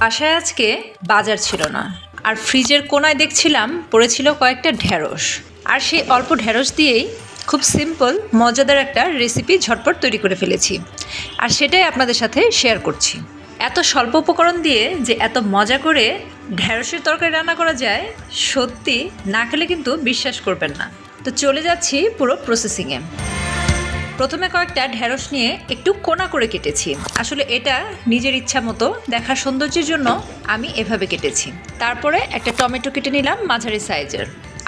বাসায় আজকে বাজার ছিল না। আর ফ্রিজের কোনায় দেখছিলাম পড়েছিল কয়েকটা ঢ্যাঁড়স আর সেই অল্প ঢ্যাঁড়স দিয়েই খুব সিম্পল মজাদার একটা রেসিপি ঝটপট তৈরি করে ফেলেছি। আর সেটাই আপনাদের সাথে শেয়ার করছি। এত স্বল্প উপকরণ দিয়ে যে এত মজা করে ঢ্যাঁড়সের তরকারি রান্না করা যায়, সত্যি না খেলে কিন্তু বিশ্বাস করবেন না। তো চলে যাচ্ছি পুরো প্রসেসিংয়ে প্রথমে কয়েকটা ঢ্যাঁড়স নিয়ে একটু কোনা করে কেটেছি। আসলে এটা নিজের ইচ্ছা মতো দেখার সৌন্দর্যের জন্য আমি এভাবে কেটেছি। তারপরে একটা টমেটো কেটে নিলাম মাঝারি সাইজের।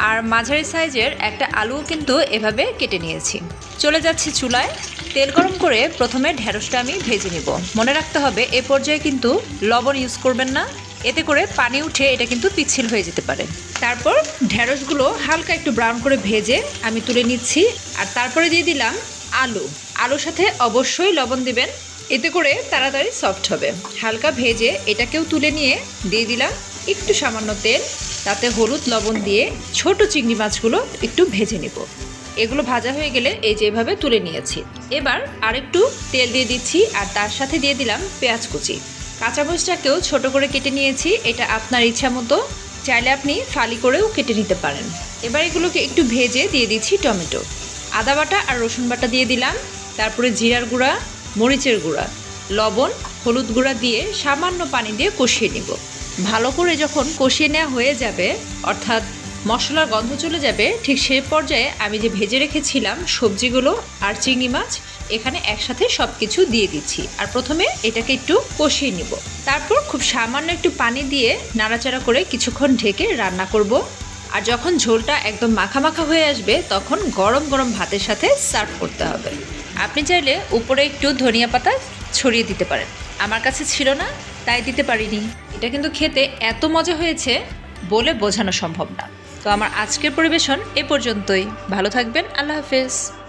আর মাঝারি সাইজের একটা আলুও কিন্তু এভাবে কেটে নিয়েছি। চলে যাচ্ছি চুলায়। তেল গরম করে প্রথমে ঢ্যাঁড়সটা আমি ভেজে নিব। মনে রাখতে হবে, এ পর্যায়ে কিন্তু লবণ ইউজ করবেন না। এতে করে পানি উঠে এটা কিন্তু পিচ্ছিল হয়ে যেতে পারে। তারপর ঢ্যাঁড়সগুলো হালকা একটু ব্রাউন করে ভেজে আমি তুলে নিচ্ছি। আর তারপরে দিয়ে দিলাম আলু। আলুর সাথে অবশ্যই লবণ দিবেন। এতে করে তাড়াতাড়ি সফট হবে। হালকা ভেজে এটাকেও তুলে নিয়ে দিয়ে দিলাম একটু সামান্য তেল। তাতে হলুদ লবণ দিয়ে ছোট চিংড়ি মাছগুলো একটু ভেজে নেব। এগুলো ভাজা হয়ে গেলে এই যে এভাবে তুলে নিয়েছি। এবার আরেকটু তেল দিয়ে দিচ্ছি আর তার সাথে দিয়ে দিলাম পেঁয়াজ কুচি। কাঁচামরিচটাকেও ছোট করে কেটে নিয়েছি। এটা আপনার ইচ্ছা মতো। চাইলে আপনি ফালি করেও কেটে নিতে পারেন। এবার এগুলোকে একটু ভেজে দিয়ে দিচ্ছি টমেটো। আদা বাটা আর রসুন বাটা দিয়ে দিলাম। তারপরে জিরার গুঁড়া, মরিচের গুঁড়া, লবণ, হলুদ গুঁড়া দিয়ে সামান্য পানি দিয়ে কষিয়ে নিব। ভালো করে যখন কষিয়ে নেওয়া হয়ে যাবে, অর্থাৎ মশলার গন্ধ চলে যাবে, ঠিক সেই পর্যায়ে আমি যে ভেজে রেখেছিলাম সবজিগুলো আর চিংড়ি মাছ, এখানে একসাথে সব কিছু দিয়ে দিচ্ছি। আর প্রথমে এটাকে একটু কষিয়ে নিব। তারপর খুব সামান্য একটু পানি দিয়ে নাড়াচাড়া করে কিছুক্ষণ ঢেকে রান্না করব। আর যখন ঝোলটা একদম মাখা মাখা হয়ে আসবে, তখন গরম গরম ভাতের সাথে সার্ভ করতে হবে। আপনি চাইলে উপরে একটু ধনিয়া পাতা ছড়িয়ে দিতে পারেন। আমার কাছে ছিল না, তাই দিতে পারিনি। এটা কিন্তু খেতে এত মজা হয়েছে বলে বোঝানো সম্ভব না। তো আমার আজকের পরিবেশন এ পর্যন্তই। ভালো থাকবেন, আল্লাহ হাফেজ।